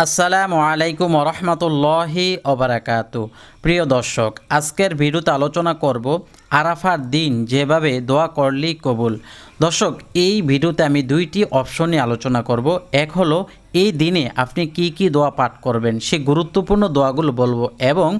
আসসালামু আলাইকুম রহমতুল্লাহি অবরাকাতু প্রিয় দর্শক, আজকের ভিডিওতে আলোচনা করব আরাফার দিন যেভাবে দোয়া করলেই কবুল। দর্শক, এই ভিডিওতে আমি দুইটি অপশন নিয়ে আলোচনা করব। এক হলো এই দিনে আপনি কি কি দোয়া পাঠ করবেন? সে গুরুত্বপূর্ণ দোয়াগুলো বলব এবং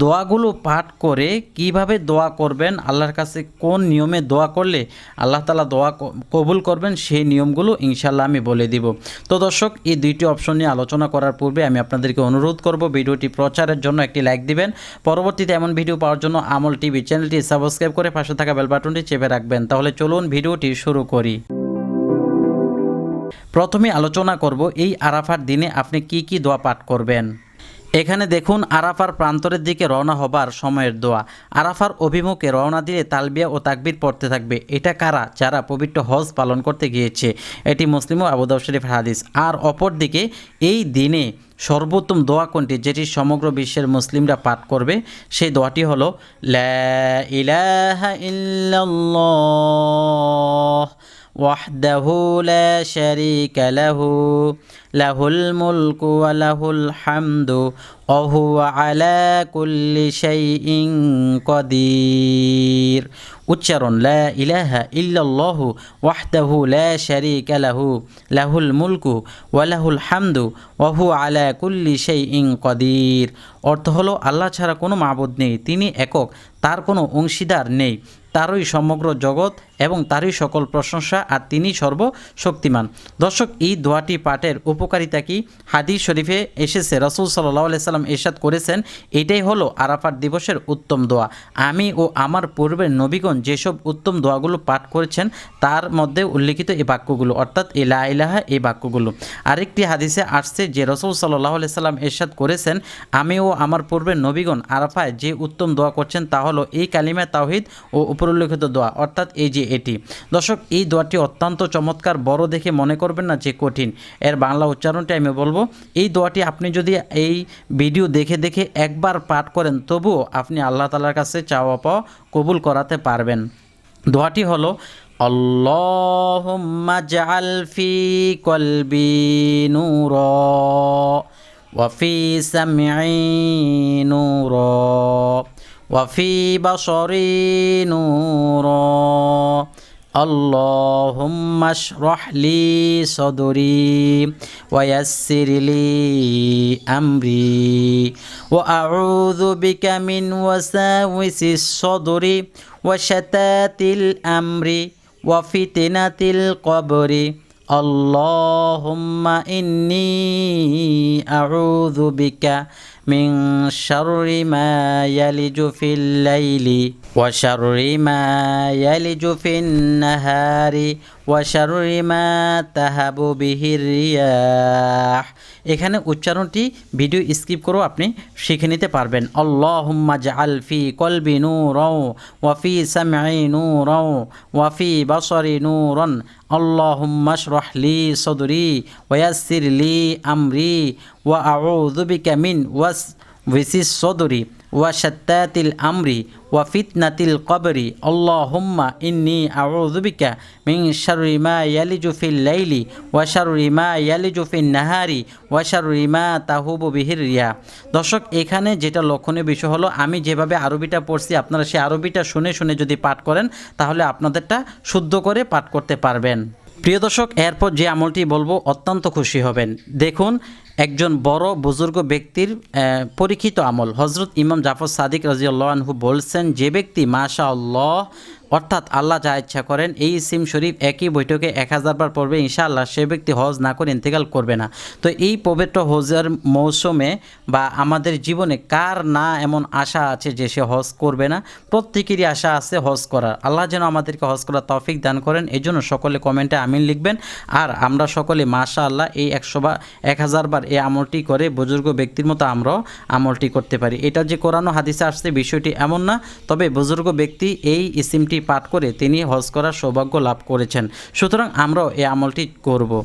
দোয়াগুলো পাঠ করে কীভাবে দোয়া করবেন? আল্লাহর কাছে কোন নিয়মে দোয়া করলে আল্লাহ তালা দোয়া কবুল করবেন? সেই নিয়মগুলো ইনশাল্লাহ আমি বলে দিব। তো দর্শক, এই দুইটি অপশন নিয়ে আলোচনা করার পূর্বে আমি আপনাদেরকে অনুরোধ করব ভিডিওটি প্রচারের জন্য একটি লাইক দিবেন। পরবর্তীতে এমন ভিডিও পাওয়ার জন্য আমল টিভি চ্যানেলটি সাবস্ক্রাইব করে পাশে থাকা বেল বাটনটি চেপে রাখবেন। তাহলে চলুন ভিডিওটি শুরু করি। প্রথমে আলোচনা করব এই আরাফার দিনে আপনি কি কি দোয়া পাঠ করবেন। এখানে দেখুন, আরাফার প্রান্তরের দিকে রওনা হবার সময়ের দোয়া। আরাফার অভিমুখে রওনা দিলে তালবিয়া ও তাকবির পড়তে থাকবে। এটা কারা? যারা পবিত্র হজ পালন করতে গিয়েছে। এটি মুসলিম ও আবুদাউ শরীফ হাদিস। আর অপরদিকে, এই দিনে সর্বোত্তম দোয়া কোনটি? যেটি সমগ্র বিশ্বের মুসলিমরা পাঠ করবে। সেই দোয়াটি হলো, লা ইলাহা ইল্লাল্লাহ وحده لا شريك له له الملك وله الحمد وهو على كل شيء قدير উচ্চারণ লা ইলাহা ইল্লাল্লাহু ওয়াহদাহু লা শারীকা লাহু লাহুল মুলকু ওয়া লাহুল হামদু ওয়া হুয়া আলা কুল্লি শাইইন কদির অর্থ হলো আল্লাহ ছাড়া কোনো মাবুদ নেই তিনি একক তার কোনো অংশীদার নেই তারই সমগ্র জগৎ এবং তারই সকল প্রশংসা আর তিনি সর্বশক্তিমান। দর্শক, এই দোয়াটি পাঠের উপকারিতা কি? হাদিস শরীফে এসেছে, রসুল সাল্লাহ সাল্লাম এরশাদ করেছেন, এটাই হলো আরাফার দিবসের উত্তম দোয়া। আমি ও আমার পূর্বের নবীগণ যেসব উত্তম দোয়াগুলো পাঠ করেছেন, তার মধ্যে উল্লেখিত এই বাক্যগুলো, অর্থাৎ ইলা ইলাহা এই বাক্যগুলো। আরেকটি হাদিসে আসছে যে, রসুল সাল্লাহ সাল্লাম এরশাদ করেছেন, আমি ও আমার পূর্বের নবীগণ আরাফায় যে উত্তম দোয়া করছেন, তা হলো এই কালিমা তাওহিদ ও উপরোল্লেখিত দোয়া। অর্থাৎ এই যে এটি দর্শক এই দোয়াটি অত্যন্ত চমৎকার বড় দেখে মনে করবেন না যে কঠিন এর বাংলা উচ্চারণটি আমি বলবো এই দোয়াটি আপনি যদি এই ভিডিও দেখে দেখে একবার পাঠ করেন তবুও আপনি আল্লাহ তালার কাছে চাওয়া পাওয়া কবুল করাতে পারবেন দোয়াটি হলো আল্লাহুম্মা জাআল ফি কলবি নূরা وفي سمعي نورا وفي بصري نورا اللهم اشرح لي صدري ويسر لي أمري وأعوذ بك من وساوس الصدر وشتات الأمر وفتنة القبر اللهم إني أعوذ بك من شر ما يلج في الليل وشر ما يلج في النهار وشر ما تهب به الرياح এখানে উচ্চারণটি ভিডিও স্কিপ করেও আপনি শিখে নিতে পারবেন আল্লাহুম্মা জাআল ফি কলবি নূরাও ওয়া ফি সামঈ নূরাও ওয়া ফি বাসারি নূরান আল্লাহুম্মা শরহ লি সদরি ওয়া ইয়াসসির লি আমরি ওয়া আউযু বিকা মিন ওয়াস ভিসিস সদরি ওয়া শাত্তাতিল আমরি ওয়া ফিতনাতিল কবরি। আল্লাহুম্মা ইন্নি আউযু বিকা মিন শাররি মা ইয়ালিজু ফিল লাইলি ওয়া শাররি মা নাহারি ওয়া শাররি মা তাহুবু বিহির রিয়া। দর্শক, এখানে যেটা লক্ষণীয় বিষয় হলো, আমি যেভাবে আরবিটা পড়ছি, আপনারা সেই আরবিটা শুনে শুনে যদি পাঠ করেন, তাহলে আপনাদেরটা শুদ্ধ করে পাঠ করতে পারবেন। প্রিয় দর্শক, এরপর যে আমলটি বলব, অত্যন্ত খুশি হবেন। দেখুন, একজন বড়, বুজুর্গ ব্যক্তির পরীক্ষিত আমল। হজরত ইমাম জাফর সাদিক রাজিউল্লাহ বলছেন, যে ব্যক্তি মাশা আল্লাহ অর্থাৎ আল্লাহ যা ইচ্ছা করেন, এই সিম শরীফ একই বৈঠকে এক হাজার বার পড়বে, ইনশাআল্লাহ সে ব্যক্তি হজ না করে ইন্তেকাল করবে না। তো এই পবিত্র হজের মৌসুমে বা আমাদের জীবনে কার না এমন আশা আছে যে সে হজ করবে না? প্রত্যেকেরই আশা আছে হজ করার। আল্লাহ যেন আমাদেরকে হজ করার তৌফিক দান করেন। এই জন্য সকলে কমেন্টে আমিন লিখবেন। আর আমরা সকলে মাশা আল্লাহ এই একশো বা এক হাজার বার এই আমলটি করে বুজুর্গ ব্যক্তির মতো আমরাও আমলটি করতে পারি। এটা যে কোরআন হাদিসে আসছে বিষয়টি এমন না, তবে বুজুর্গ ব্যক্তি এই ইসিমটি পাঠ করে তিনি হজ করার সৌভাগ্য লাভ করেছেন। সুতরাং আমরাও এই আমলটি করব।